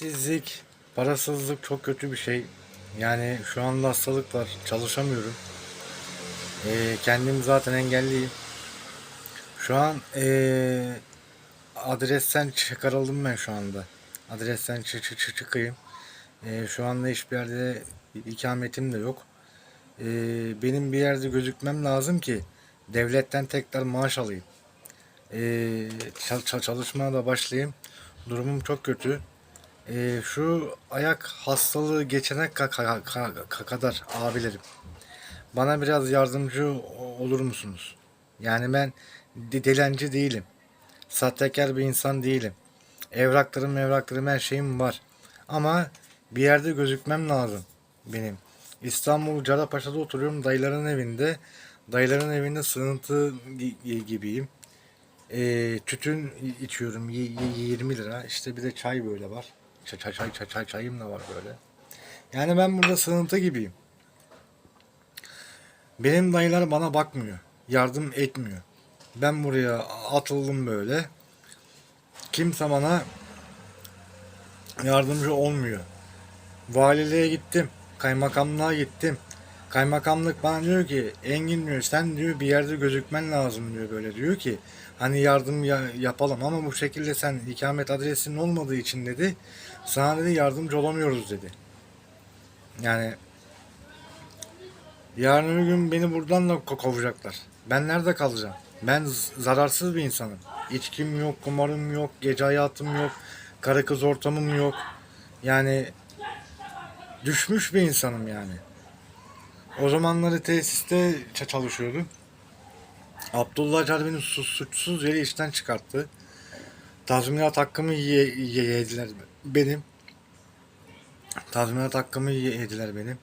İşsizlik, parasızlık çok kötü bir şey. Yani şu anda hastalık var, çalışamıyorum. Ee, kendim zaten engelliyim. Şu an ee, adresten çıkarıldım ben şu anda. Adresten çı çı çı çıkayım. Ee, şu anda hiçbir yerde ikametim de yok. Ee, benim bir yerde gözükmem lazım ki devletten tekrar maaş alayım. Çal- çalışmaya da başlayayım. Durumum çok kötü. Ee, şu ayak hastalığı geçene ka- ka- ka- ka- kadar abilerim. Bana biraz yardımcı olur musunuz? Yani ben de- dilenci değilim. Sahtekar bir insan değilim. Evraklarım evraklarım her şeyim var. Ama bir yerde gözükmem lazım benim. İstanbul Carapaşa'da oturuyorum dayıların evinde. Dayıların evinde sığıntı gi- gibiyim. Ee, tütün içiyorum y- y- 20 lira. İşte bir de çay böyle var. Çay, çay, çay, çay, çay- çayım da var böyle. Yani ben burada sığıntı gibiyim. Benim dayılar bana bakmıyor. Yardım etmiyor. Ben buraya atıldım böyle. Kimse bana yardımcı olmuyor. Valiliğe gittim. Kaymakamlığa gittim. Kaymakamlık bana diyor ki Engin diyor sen diyor bir yerde gözükmen lazım diyor böyle diyor ki hani yardım ya- yapalım ama bu şekilde sen ikamet adresinin olmadığı için dedi sana dedi yardımcı olamıyoruz dedi. Yani yarın bir gün beni buradan da ko- kovacaklar. Ben nerede kalacağım? Ben zararsız bir insanım. İçkim yok, kumarım yok, gece hayatım yok, karı kız ortamım yok. Yani düşmüş bir insanım yani. O zamanları tesiste ç- çalışıyordum. Abdullah Car beni su- suçsuz yere işten çıkarttı. Tazminat hakkımı ye- ye- yediler benim. Tazminat hakkımı ye- yediler benim.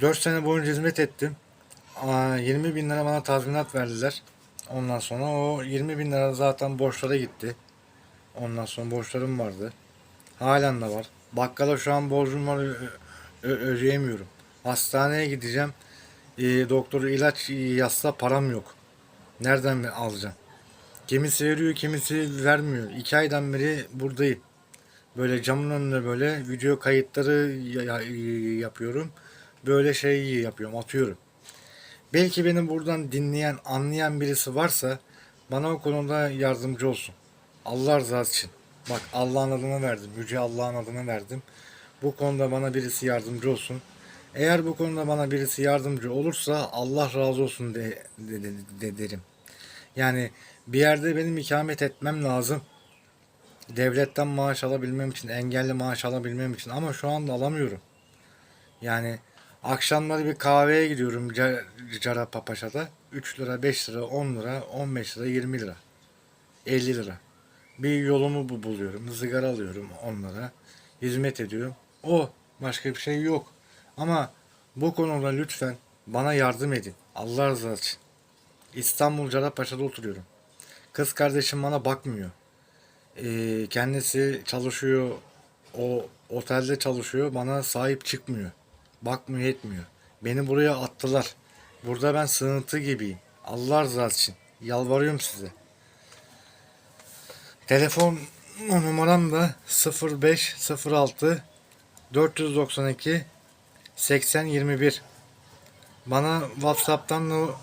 4 sene boyunca hizmet ettim. Aa, 20 bin lira bana tazminat verdiler. Ondan sonra o 20 bin lira zaten borçlara gitti. Ondan sonra borçlarım vardı. Halen de var. Bakkala şu an borcum var ödeyemiyorum. Hastaneye gideceğim. E, doktor ilaç yazsa param yok. Nereden alacağım? Kimisi veriyor kimisi vermiyor. İki aydan beri buradayım. Böyle camın önünde böyle video kayıtları ya- yapıyorum. Böyle şey yapıyorum atıyorum. Belki beni buradan dinleyen anlayan birisi varsa bana o konuda yardımcı olsun. Allah rızası için. Bak Allah'ın adını verdim. Yüce Allah'ın adını verdim. Bu konuda bana birisi yardımcı olsun. Eğer bu konuda bana birisi yardımcı olursa Allah razı olsun de, de- de- de- derim. Yani bir yerde benim ikamet etmem lazım. Devletten maaş alabilmem için, engelli maaş alabilmem için ama şu anda alamıyorum. Yani akşamları bir kahveye gidiyorum Ca- Carapapaşa'da. 3 lira, 5 lira, 10 lira, 15 lira, 20 lira, 50 lira. Bir yolumu bu buluyorum. Zigara alıyorum onlara. Hizmet ediyorum. O başka bir şey yok. Ama bu konuda lütfen bana yardım edin. Allah rızası için. İstanbul Carapaşa'da oturuyorum. Kız kardeşim bana bakmıyor. Ee, kendisi çalışıyor. O otelde çalışıyor. Bana sahip çıkmıyor. Bakmıyor etmiyor. Beni buraya attılar. Burada ben sığıntı gibiyim. Allah rızası için. Yalvarıyorum size. Telefon numaram da 0506 492 8021. Bana WhatsApp'tan da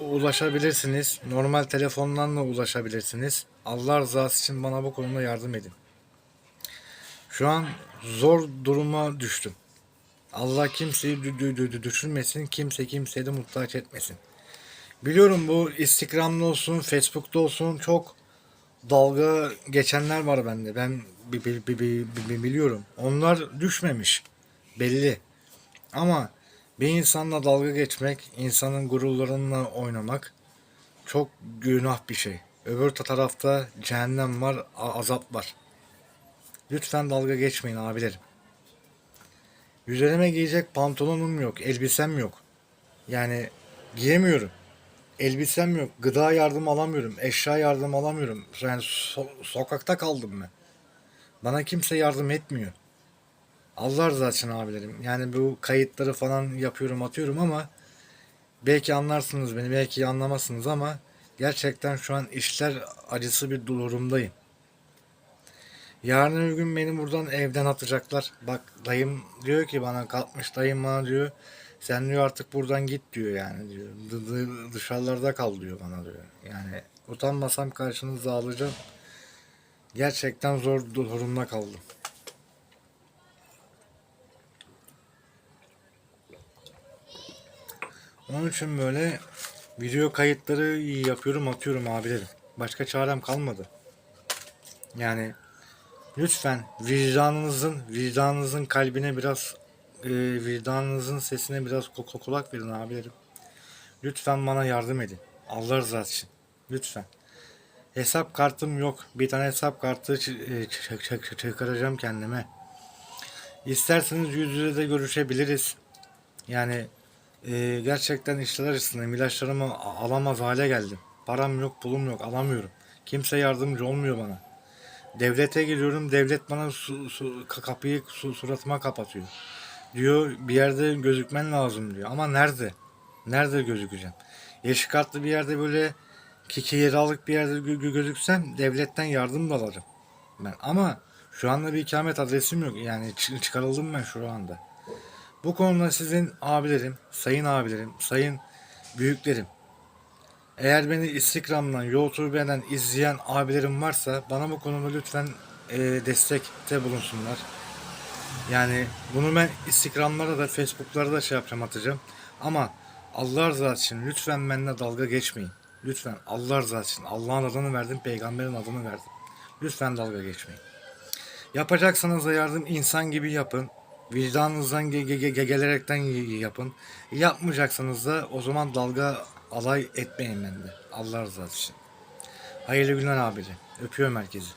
ulaşabilirsiniz. Normal telefondan da ulaşabilirsiniz. Allah rızası için bana bu konuda yardım edin. Şu an zor duruma düştüm. Allah kimseyi dü- dü- dü- dü- düşürmesin, kimse kimseye de muhtaç etmesin. Biliyorum bu Instagram'da olsun, Facebook'ta olsun çok dalga geçenler var bende. Ben bi- bi- bi- bi- bi- biliyorum. Onlar düşmemiş. Belli. Ama bir insanla dalga geçmek, insanın gururlarıyla oynamak çok günah bir şey. Öbür tarafta cehennem var, azap var. Lütfen dalga geçmeyin abilerim. Üzerime giyecek pantolonum yok, elbisem yok. Yani giyemiyorum. Elbisem yok, gıda yardım alamıyorum, eşya yardım alamıyorum. Yani so- sokakta kaldım ben. Bana kimse yardım etmiyor. Allah için abilerim. Yani bu kayıtları falan yapıyorum atıyorum ama belki anlarsınız beni belki anlamazsınız ama gerçekten şu an işler acısı bir durumdayım. Yarın öbür gün beni buradan evden atacaklar. Bak dayım diyor ki bana kalkmış dayım bana diyor. Sen diyor artık buradan git diyor yani diyor. Dı- dı- dışarılarda kal diyor bana diyor. Yani utanmasam karşınıza alacağım. Gerçekten zor durumda kaldım. Onun için böyle video kayıtları yapıyorum atıyorum abilerim. Başka çarem kalmadı. Yani lütfen vicdanınızın vicdanınızın kalbine biraz e, vicdanınızın sesine biraz ko- kulak verin abilerim. Lütfen bana yardım edin. Allah rızası için. Lütfen. Hesap kartım yok. Bir tane hesap kartı e, çı- çı- çı- çıkaracağım kendime. İsterseniz yüz yüze de görüşebiliriz. Yani e, gerçekten işler arasındayım. İlaçlarımı alamaz hale geldim. Param yok, pulum yok, alamıyorum. Kimse yardımcı olmuyor bana. Devlete geliyorum, devlet bana su, su- ka- kapıyı su, suratıma kapatıyor. Diyor bir yerde gözükmen lazım diyor. Ama nerede? Nerede gözükeceğim? Yeşil kartlı bir yerde böyle ki kiralık bir yerde gö- gö- gözüksem devletten yardım da alırım. Ben ama şu anda bir ikamet adresim yok. Yani çı- çıkarıldım ben şu anda. Bu konuda sizin abilerim, sayın abilerim, sayın büyüklerim. Eğer beni Instagram'dan, YouTube'dan izleyen abilerim varsa bana bu konuda lütfen e, destekte bulunsunlar. Yani bunu ben Instagram'lara da Facebook'lara da şey yapacağım atacağım. Ama Allah rızası için lütfen benimle dalga geçmeyin. Lütfen Allah rızası için. Allah'ın adını verdim, peygamberin adını verdim. Lütfen dalga geçmeyin. Yapacaksanız da yardım insan gibi yapın. Vicdanınızdan ge- ge- ge- gelerekten yapın. Yapmayacaksanız da o zaman dalga alay etmeyin bende. Allah rızası için. Hayırlı günler abici. Öpüyorum herkesi.